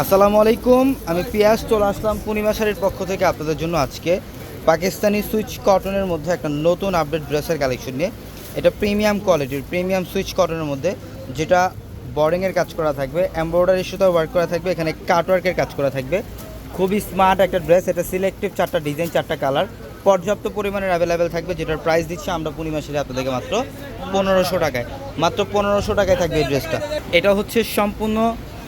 আসসালামু আলাইকুম, আমি পিয়াস, চলে আসলাম পূর্ণিমা শাড়ির পক্ষ থেকে আপনাদের জন্য আজকে পাকিস্তানি সুইচ কটনের মধ্যে একটা নতুন আপডেট ড্রেসের কালেকশন নিয়ে। এটা প্রিমিয়াম কোয়ালিটির প্রিমিয়াম সুইচ কটনের মধ্যে, যেটা বর্ডিংয়ের কাজ করা থাকবে এমব্রয়ডারি সুতো ওয়ার্ক করা থাকবে, এখানে কাটওয়ার্কের কাজ করা থাকবে। খুবই স্মার্ট একটা ড্রেস এটা সিলেক্টিভ চারটা ডিজাইন চারটা কালার পর্যাপ্ত পরিমাণের অ্যাভেলেবেল থাকবে, যেটার প্রাইস দিচ্ছে আমরা পূর্ণিমা শাড়ি আপনাদেরকে মাত্র পনেরোশো টাকায়। মাত্র পনেরোশো টাকায় থাকবে এই ড্রেসটা এটা হচ্ছে সম্পূর্ণ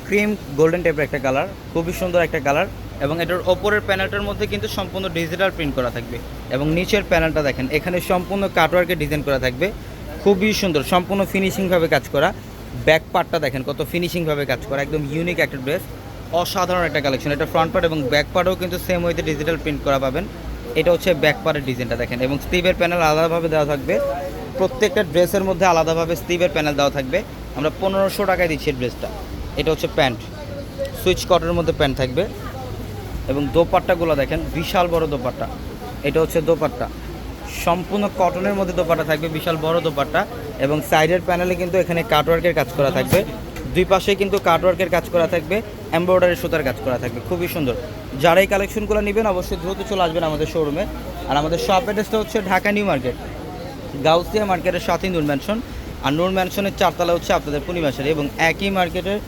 ক্রিম গোল্ডেন টাইপের একটা কালার, খুবই সুন্দর একটা কালার এবং এটার ওপরের প্যানেলটার মধ্যে কিন্তু সম্পূর্ণ ডিজিটাল প্রিন্ট করা থাকবে এবং নিচের প্যানেলটা দেখেন, এখানে সম্পূর্ণ কাটওয়ার্কে ডিজাইন করা থাকবে, খুবই সুন্দর, সম্পূর্ণ ফিনিশিংভাবে কাজ করা, ব্যাক পার্টটা দেখেন কত ফিনিশিংভাবে কাজ করা, একদম ইউনিক একটা ড্রেস, অসাধারণ একটা কালেকশন এটা ফ্রন্ট পার্ট এবং ব্যাক পার্টও কিন্তু সেম ওয়েতে ডিজিটাল প্রিন্ট করা পাবেন, এটা হচ্ছে ব্যাক পার্টের ডিজাইনটা দেখেন এবং স্টিভের প্যানেল আলাদাভাবে দেওয়া থাকবে, প্রত্যেকটা ড্রেসের মধ্যে আলাদাভাবে স্টিভের প্যানেল দেওয়া থাকবে, আমরা পনেরোশো টাকায় দিচ্ছি ড্রেসটা এটা হচ্ছে প্যান্ট। সুইচ কটনের মধ্যে প্যান্ট থাকবে। এবং দোপাট্টাগুলো দেখেন, বিশাল বড় দোপাট্টা। এটা হচ্ছে দোপাট্টা। সম্পূর্ণ কটনের মধ্যে দোপাট্টা থাকবে, বিশাল বড় দোপাট্টা। এবং সাইডের প্যানেলে কিন্তু এখানে কাটওয়ার্কের কাজ করা থাকবে। দুই পাশে কিন্তু কাটওয়ার্কের কাজ করা থাকবে, এমব্রয়ডারি সুতার কাজ করা থাকবে। খুবই সুন্দর। যারা এই কালেকশনগুলো নেবেন, অবশ্যই দ্রুত চলে আসবেন আমাদের শোরুমে আর আমাদের শপ অ্যাড্রেসটা হচ্ছে ঢাকা নিউ মার্কেট, গাউসিয়া মার্কেটের সাথে নূর ম্যানশন। আর নূর ম্যানশনের চারতলা হচ্ছে আপনাদের পূর্ণিমাশারি এবং একই মার্কেটের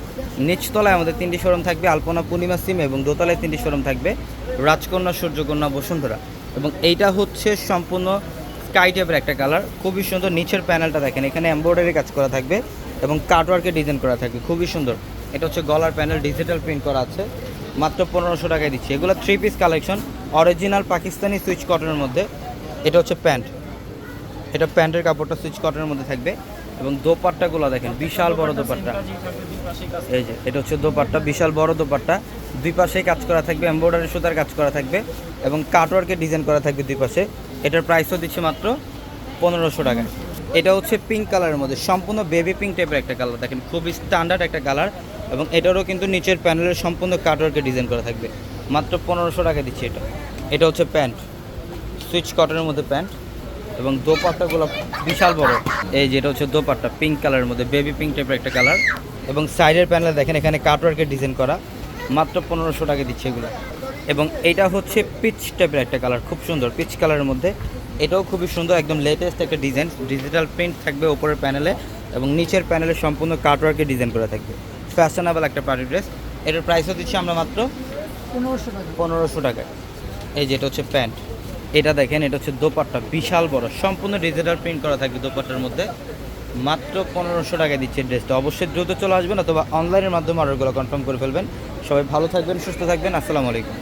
নিচতলায় আমাদের তিনটি শোরুম থাকবে, আলপনা পূর্ণিমা সিম এবং দোতলায় তিনটি শোরুম থাকবে, রাজকন্যা, সূর্যকন্যা, বসুন্ধরা। এবং এইটা হচ্ছে সম্পূর্ণ স্কাই টাইপের একটা কালার খুবই সুন্দর, নিচের প্যানেলটা দেখেন, এখানে এমব্রয়ডারি কাজ করা থাকবে এবং কাটওয়ার্কে ডিজাইন করা থাকবে, খুবই সুন্দর। এটা হচ্ছে গলার প্যানেল ডিজিটাল প্রিন্ট করা আছে, মাত্র পনেরোশো টাকায় দিচ্ছি। এগুলো three piece collection original Pakistani Swiss কটনের মধ্যে। এটা হচ্ছে প্যান্ট। এটা প্যান্টের কাপড়টা সুইচ কটনের মধ্যে থাকবে। এবং দোপাট্টাগুলো দেখেন, বিশাল বড় দোপাট্টা। এই যে, এটা হচ্ছে দোপাট্টা, বিশাল বড় দোপাট্টা। দুই পাশেই কাজ করা থাকবে, এমব্রয়ডারি সুতার কাজ করা থাকবে এবং কাটওয়ার্কের ডিজাইন করা থাকবে দুই পাশে। এটার প্রাইসও দিচ্ছে মাত্র পনেরোশো টাকা। এটা হচ্ছে পিঙ্ক কালারের মধ্যে, সম্পূর্ণ বেবি পিঙ্ক টাইপের একটা কালার দেখেন, খুবই স্ট্যান্ডার্ড একটা কালার এবং এটারও কিন্তু নিচের প্যানেলের সম্পূর্ণ কাটওয়ার্কের ডিজাইন করা থাকবে। মাত্র পনেরোশো টাকা দিচ্ছে এটা। এটা হচ্ছে প্যান্ট, সুইচ কটনের মধ্যে প্যান্ট। এবং দোপাট্টাগুলো বিশাল বড়। এই যেটা হচ্ছে দোপাট্টা পিঙ্ক কালারের মধ্যে বেবি পিঙ্ক টাইপের একটা কালার এবং সাইডের প্যানেলে দেখেন এখানে কাটওয়ার্কের ডিজাইন করা। মাত্র পনেরোশো টাকা দিচ্ছে এগুলো। এবং এটা হচ্ছে পিচ টাইপের একটা কালার খুব সুন্দর। পিচ কালারের মধ্যে এটাও খুবই সুন্দর একদম লেটেস্ট একটা ডিজাইন ডিজিটাল প্রিন্ট থাকবে ওপরের প্যানেলে এবং নিচের প্যানেলে সম্পূর্ণ কাটওয়ার্কের ডিজাইন করা থাকবে। ফ্যাশনেবল একটা পার্টি ড্রেস এটার প্রাইসও দিচ্ছি আমরা মাত্র পনেরোশো টাকা। পনেরোশো টাকায়। এই যেটা হচ্ছে প্যান্ট এটা দেখেন, এটা হচ্ছে দোপাট্টা, বিশাল বড়। সম্পূর্ণ ডিজিটাল প্রিন্ট করা থাকবে দোপাট্টার মধ্যে। মাত্র পনেরোশো টাকা দিচ্ছে ড্রেসটা। অবশ্যই দ্রুত চলে আসবেন অথবা অনলাইনের মাধ্যমে অর্ডারগুলো কনফার্ম করে ফেলবেন। সবাই ভালো থাকবেন, সুস্থ থাকবেন। আসসালামু আলাইকুম।